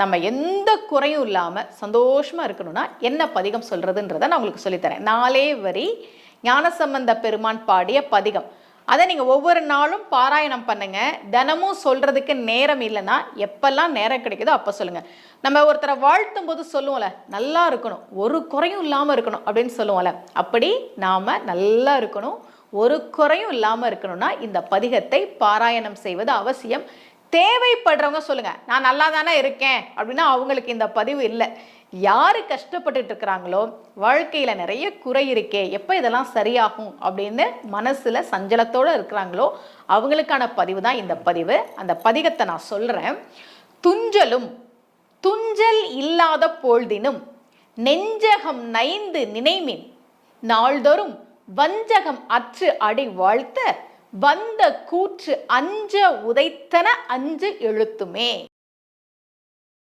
நம்ம எந்த குறையும் இல்லாமல் சந்தோஷமாக இருக்கணும்னா என்ன பதிகம் சொல்கிறதுன்றதை நான் உங்களுக்கு சொல்லித்தரேன். நாலே வரி ஞானசம்பந்த பெருமான் பாடிய பதிகம். அதை நீங்கள் ஒவ்வொரு நாளும் பாராயணம் பண்ணுங்கள் தினமும் சொல்கிறதுக்கு நேரம் இல்லைன்னா எப்பெல்லாம் நேரம் கிடைக்குதோ அப்போ சொல்லுங்கள் நம்ம ஒருத்தரை வாழ்த்தும் போது சொல்லுவோம்ல நல்லா இருக்கணும். ஒரு குறையும் இல்லாமல் இருக்கணும் அப்படின்னு சொல்லுவோம்ல. அப்படி நாம் நல்லா இருக்கணும். ஒரு குறையும் இல்லாமல் இருக்கணும்னா இந்த பதிகத்தை பாராயணம் செய்வது அவசியம். தேவைப்படுறவங்க சொல்லுங்க நான் நல்லா தானே இருக்கேன் அப்படின்னா அவங்களுக்கு இந்த பதிவு இல்லை. யார் கஷ்டப்பட்டுட்டு இருக்கிறாங்களோ வாழ்க்கையில் நிறைய குறை இருக்கே எப்போ இதெல்லாம் சரியாகும் அப்படின்னு மனசில் சஞ்சலத்தோடு இருக்கிறாங்களோ அவங்களுக்கான பதிவு தான் இந்த பதிவு. அந்த பதிகத்தை நான் சொல்கிறேன் துஞ்சலும் துஞ்சல் இல்லாத பொழுதினும் நெஞ்சகம் நைந்து நினைமின் நாள்தோறும் வஞ்சகம் அற்று அடி வாழ்த்த வந்த கூற்று அஞ்ச உதைத்தன அஞ்சு எழுத்துமே.